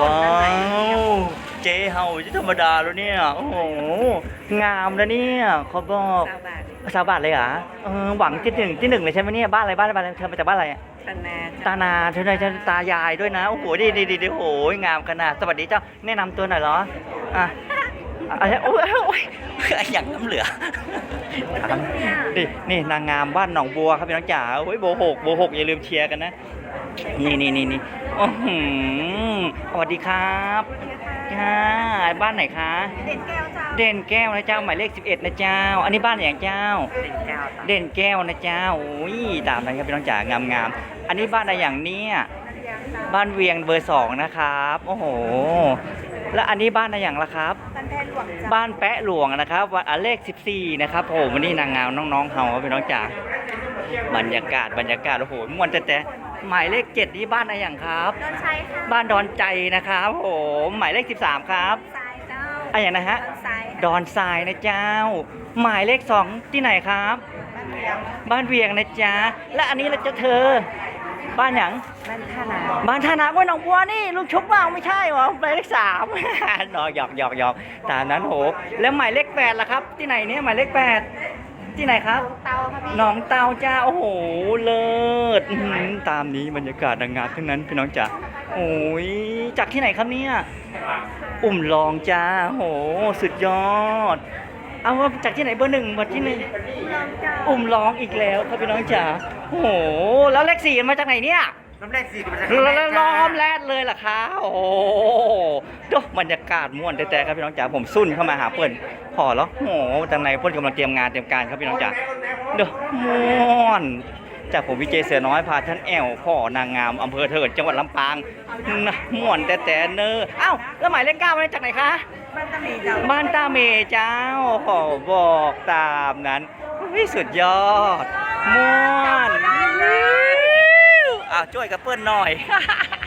ว้าวเจ๊เฮาจะธรรมดาแล้วเนี่ย โอ้โห งามแล้วเนี่ยเขาบอกสาวบาทสาวบาทเลยเหรอเออหวังที่หนึ่งที่หนึ่งเลยใช่ไหมเนี่ย บ้านอะไรบ้านอะไรบ้านอะไรเธอมาจากบ้านอะไรอะตนาตานาเธอได้ตายายด้วยนะ โอ้โหดีดีดีดีโอ้โห งามขนาด สวัสดีเจ้า แนะนำตัวหน่อยเหรอ อะ อะไรโอ้ยโอ้ยอย่างน้ำเหลือนี่นี่นางงามบ้านหนองบัวครับพี่น้องจ๋าโอ้ยโบหกโบหกอย่าลืมเชียร์กันนะ นี่นี่นี่นี่โอ้โหสวัสดีครับค่ะบ้านไหนคะ เด่นแก้วเจ้า เด่นแก้วนะเจ้าหมายเลข 11 นะเจ้า อันนี้บ้านอย่างเจ้า เด่นแก้ว เด่นแก้วนะเจ้าโอ้ยตามนั้นครับพี่น้องจ๋างามงามๆอันนี้บ้านอะไรอย่างเนี้ย บ้านเวียงเบอร์สองนะครับ โอ้โห แล้วอันนี้บ้านอะไรอย่างละครับตันแทนหลวงเจ้าบ้านแปะหลวงนะครับวันอะเลข 14 นะครับโอ้โหวันนี้นางงามน้องๆเฮาครับพี่น้องจ๋าบรรยากาศบรรยากาศโอ้โหม่วนแต่แต่หมายเลข7นี่บ้านอะไรอย่างครับดอนชัยค่ะบ้านดอนใจนะครับโอ้โหหมายเลข 13 ครับทรายเจ้าอะไรอย่างนะฮะดอนทรายค่ะดอนทรายนะเจ้า หมายเลข2ที่ไหนครับ บ้านเวียงบ้านเวียงนะจ๊ะและอันนี้เราจะเธอ บ้านหยังบ้านท่านาบ้านท่านาว้ยหนองบัวนี่ลูกชุบเปล่าไม่ใช่หรอหมายเลขสาม นอหยอกหยอกหยอกตามนั้นโหแล้วหมายเลขแปดล่ะครับ ที่ไหนเนี่ยหมายเลขแปดที่ไหนครับ เตาค่ะพี่หนองเตาจ้าโอ้โหเลิศอื้อหือตามนี้บรรยากาศดังงามทั้งนั้นพี่น้องจ๋าโอ้ยจากที่ไหนครับเนี่ยอุ่มลองจ้าโอ้โหสุดยอด เอาว่าจากที่ไหนเบอร์หนึ่งเบอร์ที่หนึ่ง ลองเจ้า อุ่มร้องอีกแล้วครับพี่น้องจ๋า โอ้โห แล้วเลขสี่มาจากไหนเนี่ยน้ำแรกสี่มาจากแล้วล้อมแรดเลยล่ะคะโอ้โหดูบรรยากาศม่วนแต่ๆครับพี่น้องจ๋าผมซุ่นเข้ามาหาเปิ้ลพอแล้วโอ้โหจังในเปิ้ลกำลังเตรียมงานเตรียมการครับพี่น้องจ๋าเด้อม่วนจากผมวิเจเสือน้อยพาท่านแอลพ่อนางงามอำเภอเถิดจังหวัดลำปางนะม่วนแต่แต่เนอเอ้าแล้วหมายเลขเก้ามาจากไหนคะบ้านตะมีเจ้าบ้านตาเมเจ้าขอบอกตามนั้นวิสุดยอด ม่วนอ้าวช่วยกับเปิ้ลหน่อย